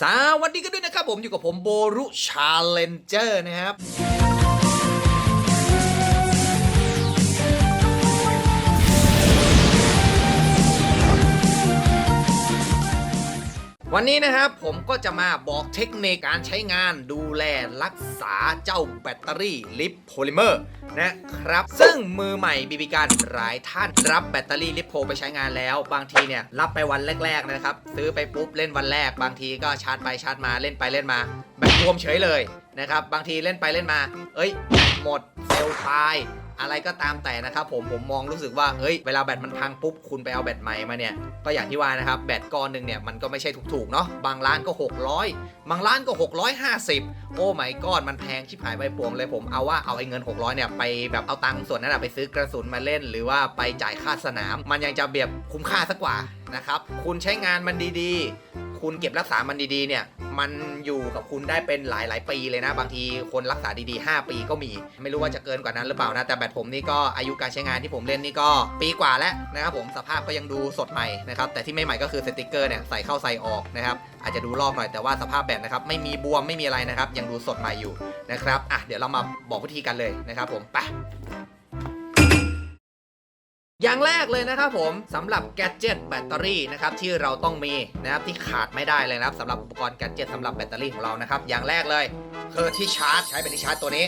สวัสดีกันด้วยนะครับผมอยู่กับผมโบรุชาเลนเจอร์นะครับ วันนี้นะครับผมก็จะมาบอกเทคนิคการใช้งานดูแลรักษาเจ้าแบตเตอรี่ลิปโพลิเมอร์นะครับ ซึ่งมือใหม่บีบีการหลายท่านรับแบตเตอรี่ลิปโพไปใช้งานแล้ว บางทีเนี่ยรับไปวันแรก ๆนะครับ ซื้อไปปุ๊บเล่นวันแรก บางทีก็ชาร์จไปชาร์จมาเล่นไปเล่นมาแบตรวมเฉยเลยนะครับบางทีเล่นไปเล่นมา เอ้ยหมดเซลล์ตาย อะไรก็ตามแต่นะครับผมผมมองรู้สึกว่าเฮ้ยเวลาแบตมันพังปุ๊บคุณไปเอาแบตใหม่มาเนี่ยก็อย่างที่ว่านะครับแบตก้อนหนึ่งเนี่ยมันก็ไม่ใช่ถูกๆเนาะบางร้านก็ 600 บางร้านก็ 650 โอ้ไม่ก้อนมันแพงชิบหายใบปวงเลยผมเอาว่าเอาไอ้เงิน 600เนี่ยไปแบบเอาตังค์ส่วนนั้นไปซื้อกระสุนมาเล่น หรือว่าไปจ่ายค่าสนาม มันยังจะเบียบคุ้มค่าสักกว่านะครับคุณใช้งานมันดีๆ คุณเก็บรักษามันดีๆเนี่ย มันอยู่กับคุณได้เป็นหลายๆปีเลยนะ บางทีคนรักษาดีๆ 5 ปีก็มี ไม่รู้ว่าจะเกินกว่านั้นหรือเปล่านะ แต่แบตผมนี่ก็อายุการใช้งานที่ผมเล่นนี่ก็ปีกว่าแล้วนะครับผมสภาพก็ยังดูสดใหม่นะครับ แต่ที่ไม่ใหม่ก็คือสติกเกอร์เนี่ยใส่เข้าใส่ออกนะครับ อาจจะดูลอกหน่อยแต่ว่าสภาพแบตนะครับไม่มีบวมไม่มีอะไรนะครับ ยังดูสดใหม่อยู่นะครับอะเดี๋ยวเรามาบอกวิธีกันเลยนะครับผมไป อย่างแรกเลยนะครับผมสำหรับแกจิตแบตเตอรี่นะครับที่เราต้องมีนะครับที่ขาดไม่ได้เลยนะครับสำหรับอุปกรณ์แกจิตสำหรับแบตเตอรี่ของเรานะครับอย่างแรกเลยคือที่ชาร์จใช้เป็นที่ชาร์จตัวนี้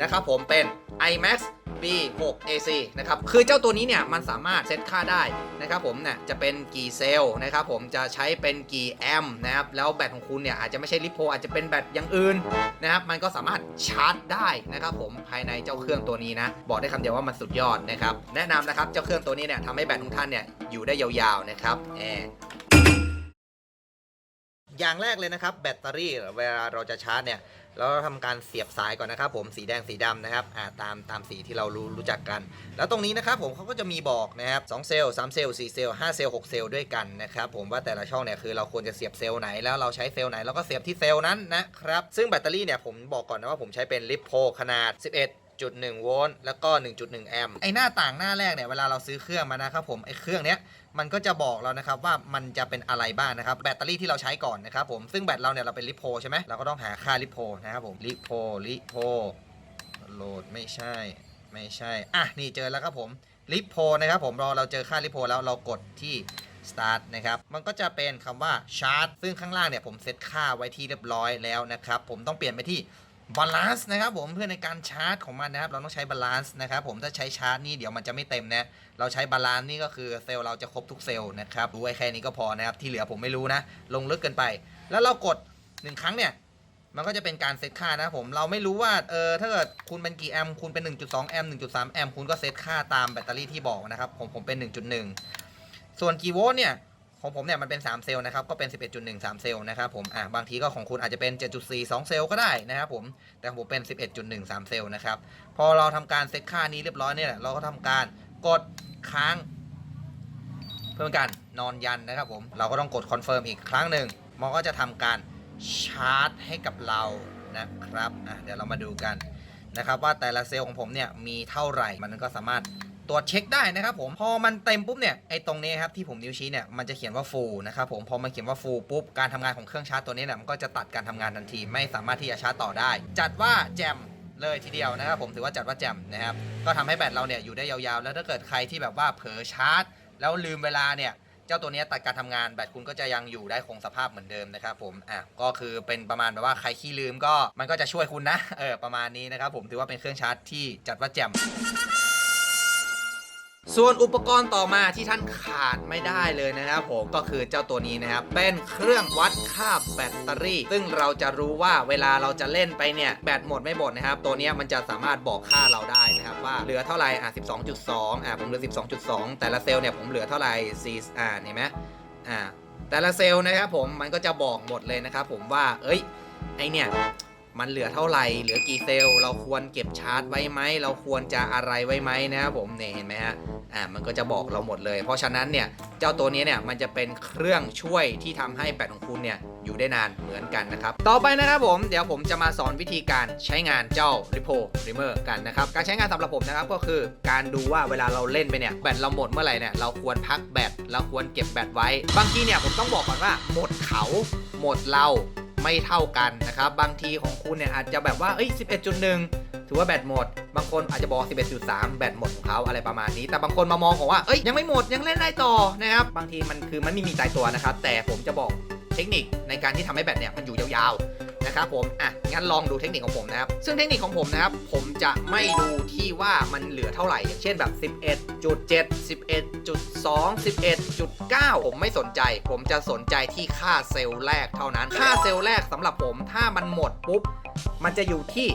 นะครับผมเป็น iMax B6 AC นะครับ คือเจ้าตัวนี้เนี่ยมันสามารถเซตค่าได้นะครับผมเนี่ยจะเป็นกี่เซลล์นะครับผมจะใช้เป็นกี่แอมป์นะครับ แล้วแบตของคุณเนี่ยอาจจะไม่ใช่ลิโพอาจจะเป็นแบตอย่างอื่นนะครับ มันก็สามารถชาร์จได้นะครับผมภายในเจ้าเครื่องตัวนี้นะ บอกได้คำเดียวว่ามันสุดยอดนะครับ แนะนำนะครับเจ้าเครื่องตัวนี้เนี่ยทำให้แบตของท่านเนี่ยอยู่ได้ยาวๆนะครับแอย่างแรกเลยนะครับ แบตเตอรี่เวลาเราจะชาร์จเนี่ยเราทำการเสียบสายก่อนนะครับ ผมสีแดงสีดำนะครับอ่าตามตามสีที่เรารู้รู้จักกัน แล้วตรงนี้นะครับผมเขาก็จะมีบอกนะครับ2เซลล์3เซลล์4เซลล์5เซลล์6เซลล์ด้วยกันนะครับผมว่าแต่ละช่องเนี่ยคือเราควรจะเสียบเซลล์ไหนแล้วเราใช้เซลล์ไหนเราก็เสียบที่เซลล์นั้นนะครับซึ่งแบตเตอรี่เนี่ยผมบอกก่อนนะว่าผมใช้เป็นลิปโพขนาด 11 1 โวลต์แล้วก็ 1.1 แอมป์ไอหน้าต่างหน้าแรกเนี่ยเวลาเราซื้อเครื่องมานะครับผมไอเครื่องเนี้ยมันก็จะบอกเรานะครับว่ามันจะเป็นอะไรบ้างนะครับแบตเตอรี่ที่เราใช้ก่อนนะครับผมซึ่งแบตเราเนี่ยเราเป็นลิโพใช่ไหมเราก็ต้องหาค่าลิโพนะครับผมลิโพลิโพโหลดไม่ใช่ไม่ใช่อะนี่เจอแล้วครับผมลิโพนะครับผมรอเราเจอค่าลิโพแล้วเรากดที่ start นะครับ มันก็จะเป็นคำว่า chart ซึ่งข้างล่างเนี่ยผมเซตค่าไว้ที่เรียบร้อยแล้วนะครับ ผมต้องเปลี่ยนไปที่ balance นะครับผมเพื่อในการชาร์จของมันนะครับ เราต้องใช้ balance นะครับผมถ้าใช้ชาร์จนี่เดี๋ยวมันจะไม่เต็มนะเราใช้ balance นี่ก็คือเซลล์เราจะครบทุกเซลล์นะครับรู้ไว้แค่นี้ก็พอนะครับที่เหลือผมไม่รู้นะ ลงลึกเกินไป แล้วเรากด 1 ครั้งเนี่ยมันก็จะเป็นการเซตค่านะครับผมเราไม่รู้ว่าเออถ้าเกิดคุณเป็นกี่แอมป์คุณเป็น 1.2 แอมป์1.3 แอมป์คุณก็เซตค่าตามแบตเตอรี่ที่บอกนะครับผมผมเป็น 1.1 ส่วนกี่โวลต์เนี่ย ของผมเนี่ยมันเป็น 3 เซลล์นะครับก็เป็น 11.1 3 เซลล์นะครับผมอะบางทีก็ของคุณอาจจะเป็น 7.4 2 เซลล์ก็ได้นะครับผมแต่ของผมเป็น 11.1 3 เซลล์นะครับพอเราทำการเซตค่านี้เรียบร้อยเนี่ยเราก็ทำการกดค้าง เพื่อการนอนยันนะครับผมเราก็ต้องกดคอนเฟิร์มอีกครั้งหนึ่งมันก็จะทำการชาร์จให้กับเรานะครับอะเดี๋ยวเรามาดูกันนะครับว่าแต่ละเซลล์ของผมเนี่ยมีเท่าไหร่มันก็สามารถ ตรวจเช็คได้นะครับผมพอมันเต็มปุ๊บเนี่ยไอ้ตรงนี้ครับที่ผมนิ้วชี้เนี่ยมันจะเขียนว่า full นะครับผมพอมันเขียนว่า full ปุ๊บการทำงานของเครื่องชาร์จตัวนี้เนี่ยมันก็จะตัดการทำงานทันที ไม่สามารถที่จะชาร์จต่อได้ จัดว่าแจมเลยทีเดียวนะครับผมถือว่าจัดว่าแจมนะครับก็ทำให้แบตเราเนี่ยอยู่ได้ยาวๆ แล้วถ้าเกิดใครที่แบบว่าเผลอชาร์จ แล้วลืมเวลาเนี่ยเจ้าตัวนี้ตัดการทำงานแบตคุณก็จะยังอยู่ได้คงสภาพเหมือนเดิมนะครับผมอะก็คือเป็นประมาณแบบว่าใครขี้ลืมก็มันก็จะช่วยคุณนะเออประมาณนี้นะครับผมถือว่าเป็นเครื่องชาร์จที่จัดว่าแจม ส่วนอุปกรณ์ต่อมาที่ท่านขาดไม่ได้เลยนะครับผมก็คือเจ้าตัวนี้นะครับเป็นเครื่องวัดค่าแบตเตอรี่ ซึ่งเราจะรู้ว่าเวลาเราจะเล่นไปเนี่ยแบตหมดไม่หมดนะครับ ตัวนี้มันจะสามารถบอกค่าเราได้นะครับว่าเหลือเท่าไหร่อะ12.2อะผมเหลือ 12.2 แต่ละเซลล์เนี่ยผมเหลือเท่าไหร่4อ่าเห็นไหมอ่าแต่ละเซลล์นะครับผมมันก็จะบอกหมดเลยนะครับผมว่า เอ้ยไอเนี่ย มันเหลือเท่าไหร่ เหลือกี่เซลล์ เราควรเก็บชาร์จไว้ไหม เราควรจะอะไรไว้ไหมนะครับผมเนี่ยเห็นไหมฮะ อ่า มันก็จะบอกเราหมดเลย เพราะฉะนั้นเนี่ย เจ้าตัวนี้เนี่ย มันจะเป็นเครื่องช่วยที่ทำให้แบตของคุณเนี่ย อยู่ได้นานเหมือนกันนะครับ ต่อไปนะครับผม เดี๋ยวผมจะมาสอนวิธีการใช้งานเจ้า r i p o Primer กันนะครับ การใช้งานสำหรับผมนะครับ ก็คือการดูว่าเวลาเราเล่นไปเนี่ย แบตเราหมดเมื่อไหร่เนี่ย เราควรพักแบต เราควรเก็บแบตไว้ บางทีเนี่ย ผมต้องบอกก่อนว่าหมดเขา หมดเรา ไม่เท่ากันนะครับ บางทีของคุณเนี่ยอาจจะแบบว่าเอ้ย11.1 ถือว่าแบตหมด บางคนอาจจะบอก 11.3 แบตหมดของเขาอะไรประมาณนี้ แต่บางคนมามองของว่าเอ้ยยังไม่หมดยังเล่นได้ต่อนะครับ บางทีมันคือมันไม่มีตายตัวนะครับ แต่ผมจะบอกเทคนิคในการที่ทำให้แบตเนี่ยมันอยู่ยาวๆ นะครับผมอะงั้นลองดูเทคนิคของผมนะครับ ซึ่งเทคนิคของผมนะครับ ผมจะไม่ดูที่ว่ามันเหลือเท่าไหร่ อย่างเช่นแบบ 11.7 11.2 11.9 ผมไม่สนใจ ผมจะสนใจที่ค่าเซลล์แรกเท่านั้น ค่าเซลล์แรกสำหรับผม ถ้ามันหมดปุ๊บ มันจะอยู่ที่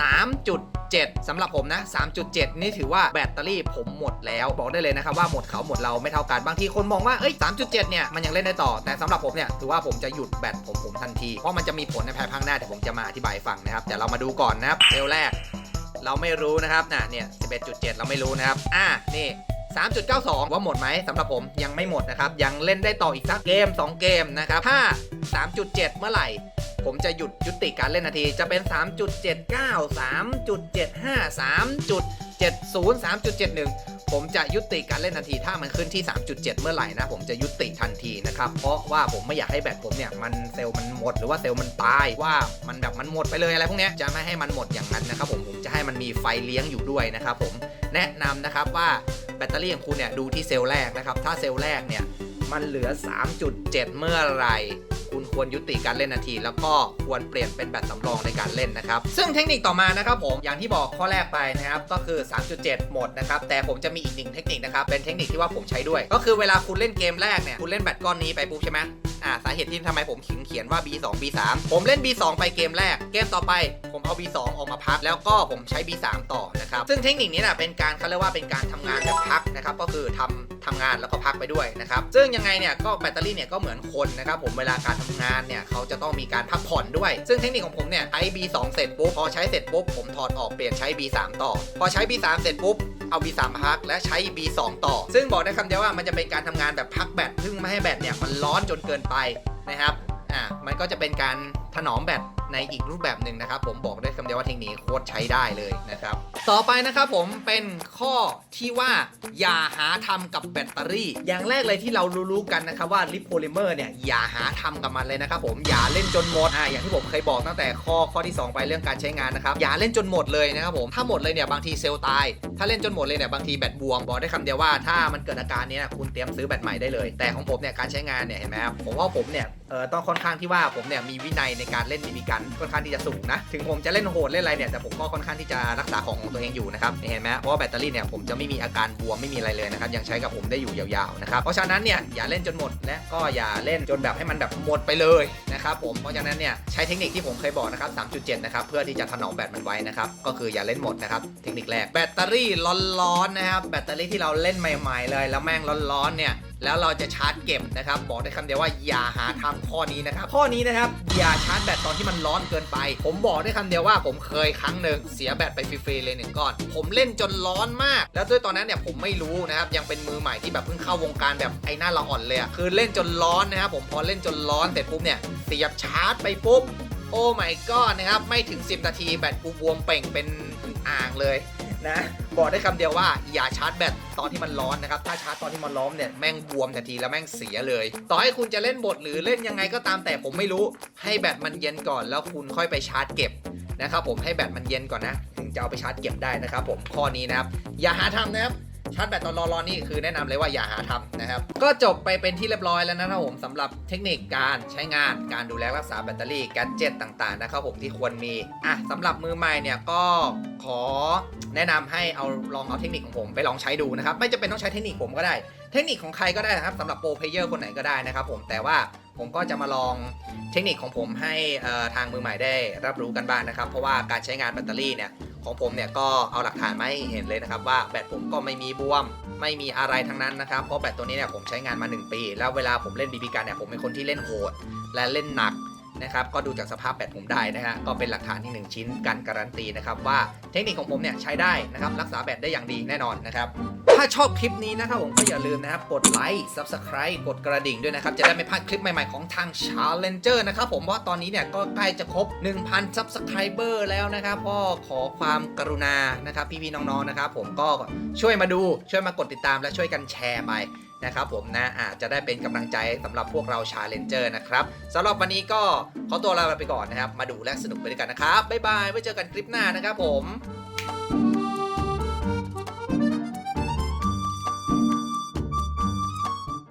3.7สำหรับผมนะ 3.7 นี่ถือว่าแบตเตอรี่ผมหมดแล้ว บอกได้เลยนะครับว่าหมดเขาหมดเราไม่เท่ากัน บางทีคนมองว่าเอ้ย 3.7 เนี่ย มันยังเล่นได้ต่อ แต่สำหรับผมเนี่ย ถือว่าผมจะหยุดแบตผมผมทันที เพราะมันจะมีผลในภายภาคหน้าแต่ผมจะมาอธิบายฟังนะครับเดี๋ยวเรามาดูก่อนนะครับเซลแรก เราไม่รู้นะครับน่ะเนี่ย 11.7 เราไม่รู้นะครับ อะนี่3.92 ว่าหมดไหมสำหรับผมยังไม่หมดนะครับ ยังเล่นได้ต่ออีกสักเกม 2 เกมนะครับถ้า3.7 เมื่อไหร่ ผมจะหยุดยุติการเล่นนาทีจะเป็น 3.79 3.75 3.70 3.71 ผมจะยุติการเล่นนาทีถ้ามันขึ้นที่ 3.7 เมื่อไหร่นะผมจะยุติทันทีนะครับ เพราะว่าผมไม่อยากให้แบตผมเนี่ยมันเซลล์มันหมดหรือว่าเซลล์มันตายว่ามันแบบมันหมดไปเลยอะไรพวกนี้จะไม่ให้มันหมดอย่างนั้นนะครับผมผมจะให้มันมีไฟเลี้ยงอยู่ด้วยนะครับผมแนะนำนะครับว่าแบตเตอรี่ของคุณเนี่ยดูที่เซลล์แรกนะครับถ้าเซลล์แรกเนี่ยมันเหลือ 3.7 เมื่อไหร่ ควรยุติการเล่นนาที แล้วก็ควรเปลี่ยนเป็นแบตสำรองในการเล่นนะครับ ซึ่งเทคนิคต่อมานะครับผมอย่างที่บอกข้อแรกไปนะครับก็คือ 3.7 หมดนะครับแต่ผมจะมีอีกหนึ่งเทคนิคนะครับเป็นเทคนิคที่ว่าผมใช้ด้วย ก็คือเวลาคุณเล่นเกมแรกเนี่ยคุณเล่นแบตก้อนนี้ไปปุ๊บใช่ไหมอ่าสาเหตุที่ทำไมผมเขียนว่า B2 B3 ผมเล่น B2 ไปเกมแรก เกมต่อไปผมเอา B2 ออกมาพัก แล้วก็ผมใช้ B3 ต่อนะครับซึ่งเทคนิคนี้นะเป็นการเขาเรียกว่าเป็นการทำงานแบบพักนะครับก็คือทำ ทำงานแล้วก็พักไปด้วยนะครับซึ่งยังไงเนี่ยก็แบตเตอรี่เนี่ยก็เหมือนคนนะครับผมเวลาการทำงานเนี่ยเขาจะต้องมีการพักผ่อนด้วย ซึ่งเทคนิคของผมเนี่ยใช้ B2 เสร็จปุ๊บพอใช้เสร็จปุ๊บผมถอดออกเปลี่ยนใช้ B3 ต่อ พอใช้ B3 เสร็จปุ๊บเอา B3 พักและใช้ B2 ต่อ ซึ่งบอกได้คำเดียวว่ามันจะเป็นการทำงานแบบพักแบตซึ่งไม่ให้แบตเนี่ยมันร้อนจนเกินไปนะครับอ่ามันก็จะเป็นการถนอมแบต ในอีกรูปแบบหนึ่งนะครับ ผมบอกได้คำเดียวว่าเทคนิคโคตรใช้ได้เลยนะครับ ต่อไปนะครับผมเป็นข้อที่ว่าอย่าหาทำกับแบตเตอรี่ อย่างแรกเลยที่เรารู้ๆกันนะครับว่าลิปโพลิเมอร์เนี่ยอย่าหาทำกับมันเลยนะครับผมอย่าเล่นจนหมดอ่าอย่างที่ผมเคยบอกตั้งแต่ข้อข้อที่ 2 ไปเรื่องการใช้งานนะครับอย่าเล่นจนหมดเลยนะครับผมถ้าหมดเลยเนี่ยบางทีเซลล์ตาย ถ้าเล่นจนหมดเลยเนี่ยบางทีแบตบวมบอกได้คำเดียวว่าถ้ามันเกิดอาการนี้คุณเตรียมซื้อแบตใหม่ได้เลย แต่ของผมเนี่ยการใช้งานเนี่ยเห็นไหมครับผมว่าผมเนี่ย เออต้องค่อนข้างที่ว่าผมเนี่ยมีวินัยในการเล่นมีการค่อนข้างที่จะสูงนะ ถึงผมจะเล่นโหดเล่นอะไรเนี่ยแต่ผมก็ค่อนข้างที่จะรักษาของของตัวเองอยู่นะครับเห็นไหมเพราะว่าแบตเตอรี่เนี่ยผมจะไม่มีอาการบวมไม่มีอะไรเลยนะครับยังใช้กับผมได้อยู่ยาวๆนะครับเพราะฉะนั้นเนี่ยอย่าเล่นจนหมดและก็อย่าเล่นจนแบบให้มันแบบหมดไปเลยนะครับผมเพราะฉะนั้นเนี่ยใช้เทคนิคที่ผมเคยบอกนะครับ 3.7 นะครับ เพื่อที่จะถนอมแบตมันไว้นะครับ ก็คืออย่าเล่นหมดนะครับ เทคนิคแรก แบตเตอรี่ร้อนๆนะครับ แบตเตอรี่ที่เราเล่นใหม่ ๆ เลย แล้วแม่งร้อนๆเนี่ย แล้วเราจะชาร์จเก็บนะครับ บอกได้คำเดียวว่าอย่าหาทำข้อนี้นะครับ ข้อนี้นะครับอย่าชาร์จแบตตอนที่มันร้อนเกินไป ผมบอกได้คำเดียวว่าผมเคยครั้งหนึ่งเสียแบตไปฟรีๆเลยหนึ่งก้อน ผมเล่นจนร้อนมาก แล้วด้วยตอนนั้นเนี่ยผมไม่รู้นะครับยังเป็นมือใหม่ที่แบบเพิ่งเข้าวงการแบบไอ้หน้าละอ่อนเลยอะคือเล่นจนร้อนนะครับผมพอเล่นจนร้อนเสร็จปุ๊บเนี่ยเสียบชาร์จไปปุ๊บโอ้ my god นะครับ ไม่ถึง 10 นาทีแบตกูบวมเป่งเป็นอ่างเลย นะบอกได้คำเดียวว่าอย่าชาร์จแบตตอนที่มันร้อนนะครับ ถ้าชาร์จตอนที่มันร้อนเนี่ยแม่งบวมทันทีแล้วแม่งเสียเลย ต่อให้คุณจะเล่นบทหรือเล่นยังไงก็ตามแต่ผมไม่รู้ให้แบตมันเย็นก่อนแล้วคุณค่อยไปชาร์จเก็บนะครับผมให้แบตมันเย็นก่อนนะ ถึงจะเอาไปชาร์จเก็บได้นะครับผมข้อนี้นะครับอย่าหาทำนะครับ ชาร์จแบตตอนรอนๆนี่คือแนะนำเลยว่าอย่าหาทำนะครับ ก็จบไปเป็นที่เรียบร้อยแล้วนะครับผมสำหรับเทคนิคการใช้งานการดูแลรักษาแบตเตอรี่แกดเจ็ตต่างๆนะครับผมที่ควรมีอะสำหรับมือใหม่เนี่ยก็ขอแนะนำให้เอาลองเอาเทคนิคของผมไปลองใช้ดูนะครับไม่จำเป็นต้องใช้เทคนิคผมก็ได้เทคนิคของใครก็ได้นะครับสำหรับโปรเพเยอร์คนไหนก็ได้นะครับผมแต่ว่าผมก็จะมาลองเทคนิคของผมให้ทางมือใหม่ได้รับรู้กันบ้างนะครับ เพราะว่าการใช้งานแบตเตอรี่เนี่ย ของผมเนี่ยก็เอาหลักฐานมาให้เห็นเลยนะครับว่าแบตผมก็ไม่มีบวม ไม่มีอะไรทั้งนั้นนะครับเพราะแบตตัวนี้เนี่ยผมใช้งานมา 1 ปี แล้วเวลาผมเล่นบีบีกันเนี่ยผมเป็นคนที่เล่นโหดและเล่นหนักนะครับก็ดูจากสภาพแบตผมได้นะฮะก็เป็นหลักฐานที่ 1 ชิ้นการการันตีนะครับว่าเทคนิคของผมเนี่ยใช้ได้นะครับรักษาแบตได้อย่างดีแน่นอนนะครับ ถ้าชอบคลิปนี้นะครับผมก็อย่าลืมนะครับกดไลค์ Subscribe กดกระดิ่งด้วยนะครับ จะได้ไม่พลาดคลิปใหม่ๆของทาง Challenger นะครับผมว่าะตอนนี้เนี่ยก็ใกล้จะครบ 1,000 Subscriber แล้วนะครับก็ขอความกรุณานะครับพี่ๆน้องๆนะครับผมก็ช่วยมาดูช่วยมากดติดตามและช่วยกันแชร์ไปนะครับผมนะอาจจะได้เป็นกำลังใจสำหรับพวกเราชาเลนเจอร์นะครับสำหรับวันนี้ก็ขอตัวลาไปก่อนนะครับ มาดูและสนุกไปด้วยกันนะครับ บ๊ายบาย ไว้เจอกันคลิปหน้านะครับผม